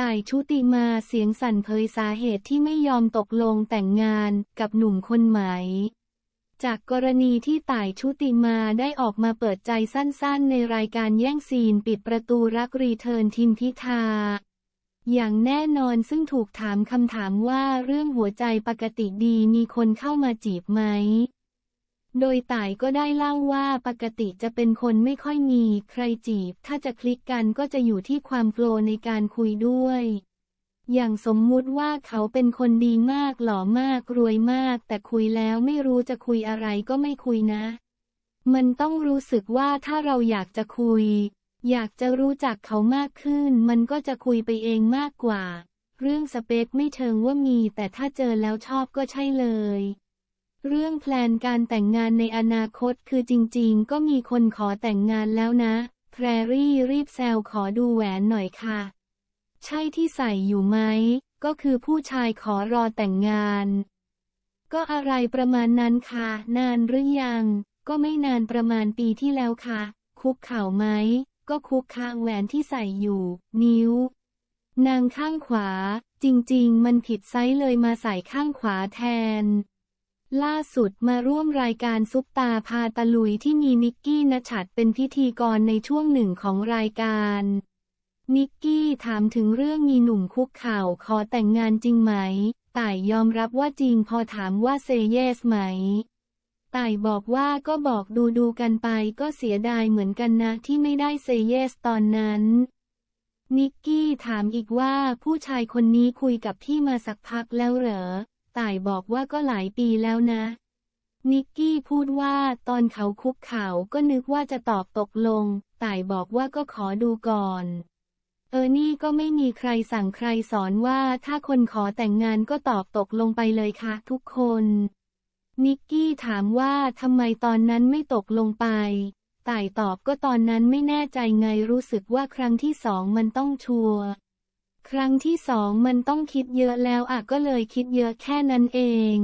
ต่ายชุติมาเสียงสั่นเผยสาเหตุที่ไม่ยอมตกลงแต่งงานกับหนุ่มคนใหม่ จากกรณีที่ต่ายชุติมาได้ออกมาเปิดใจสั้นๆ ในรายการแย่งซีนปิดประตูรักรีเทิร์นทิมพิธา อย่างแน่นอนซึ่งถูกถามคำถามว่าเรื่องหัวใจปกติดีมีคนเข้ามาจีบไหม โดยต่ายก็ได้เล่าว่าปกติจะเป็นคนไม่ค่อยมีใครจีบ ถ้าจะคลิกกันก็จะอยู่ที่ความโปรในการคุยด้วย อย่างสมมุติว่าเขาเป็นคนดีมากหล่อมากรวยมาก แต่คุยแล้วไม่รู้จะคุยอะไรก็ไม่คุยนะ มันต้องรู้สึกว่าถ้าเราอยากจะคุย อยากจะรู้จักเขามากขึ้น มันก็จะคุยไปเองมากกว่า เรื่องสเปคไม่เชิงว่ามี แต่ถ้าเจอแล้วชอบก็ใช่เลย เรื่องแพลนการแต่งงานในอนาคตคือจริงๆ ก็มีคนขอแต่งงานแล้วนะ แพรรี่รีบแซวขอดูแหวนหน่อยค่ะ ใช่ที่ใส่อยู่ไหม ก็คือผู้ชายขอรอแต่งงาน ก็อะไรประมาณนั้นค่ะ นานหรือยัง ก็ไม่นานประมาณปีที่แล้วค่ะ คุกเข่าไหม ก็คุกข้างแหวนที่ใส่อยู่ นิ้ว นางข้างขวา จริงๆ มันผิดไซส์เลยมาใส่ข้างขวาแทน ล่าสุดมาร่วมรายการซุปตาพาตะลุยที่มีนิกกี้นชัดเป็นพิธีกรในช่วงหนึ่งของรายการ นิกกี้ถามถึงเรื่องมีหนุ่มคุกเข่าขอแต่งงานจริงไหม ต่ายยอมรับว่าจริงพอถามว่าเซเยสไหม ต่ายบอกว่าก็บอกดูดูกันไปก็เสียดายเหมือนกันนะที่ไม่ได้เซเยสตอนนั้น นิกกี้ถามอีกว่าผู้ชายคนนี้คุยกับพี่มาสักพักแล้วเหรอ ต่ายบอกว่าก็หลายปีแล้วนะ นิกกี้พูดว่าตอนเขาคุกเข่าก็นึกว่าจะตอบตกลง ต่ายบอกว่าก็ขอดูก่อน เออนี่ก็ไม่มีใครสั่งใครสอนว่าถ้าคนขอแต่งงานก็ตอบตกลงไปเลยค่ะทุกคน นิกกี้ถามว่าทำไมตอนนั้นไม่ตกลงไปต่ายตอบก็ตอนนั้นไม่แน่ใจไงรู้สึกว่าครั้งที่สองมันต้องชัวร์ ครั้งที่สองมันต้องคิดเยอะแล้วอะก็เลยคิดเยอะแค่นั้นเอง